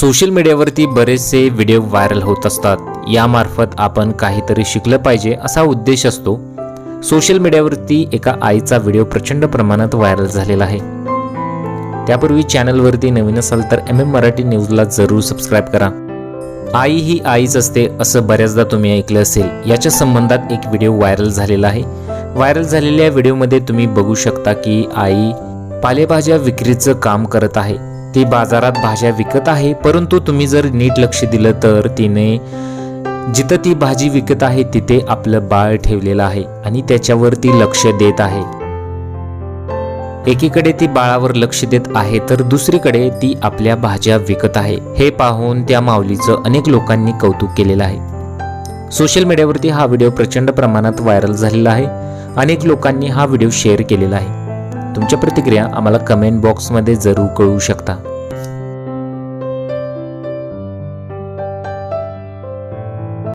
Social मीडियावरती बरेचसे video viral होत असतात. यामार्फत आपण काहीतरी शिकलं पाहिजे असा उद्देश असतो. सोशल मीडियावरती एका आईचा व्हिडिओ प्रचंड प्रमाणात व्हायरल झालेला आहे. त्यापूर्वी चॅनलवरती नवीन असाल तर एम एम मराठी न्यूजला जरूर सबस्क्राईब करा. आई ही आईच असते असं बऱ्याचदा तुम्ही ऐकलं असेल. याच्या संबंधात एक व्हिडिओ व्हायरल झालेला आहे. व्हायरल झालेल्या व्हिडिओमध्ये तुम्ही बघू शकता की आई पालेभाज्या विक्रीचं काम करत आहे. ती बाजारात भाज्या विकत आहे परंतु तुम्ही जर नीट लक्ष दिलं तर तिने जिथं ती भाजी विकत आहे तिथे आपलं बाळ ठेवलेलं आहे आणि त्याच्यावर ती लक्ष देत आहे. एकीकडे ती बाळावर लक्ष देत आहे तर दुसरीकडे ती आपल्या भाज्या विकत आहे. हे पाहून त्या माऊलीचं अनेक लोकांनी कौतुक केलेलं आहे. सोशल मीडियावरती हा व्हिडिओ प्रचंड प्रमाणात व्हायरल झालेला आहे. अनेक लोकांनी हा व्हिडिओ शेअर केलेला आहे. तुमच्या प्रतिक्रिया आम्हाला कमेंट बॉक्समध्ये जरूर कळवू शकता.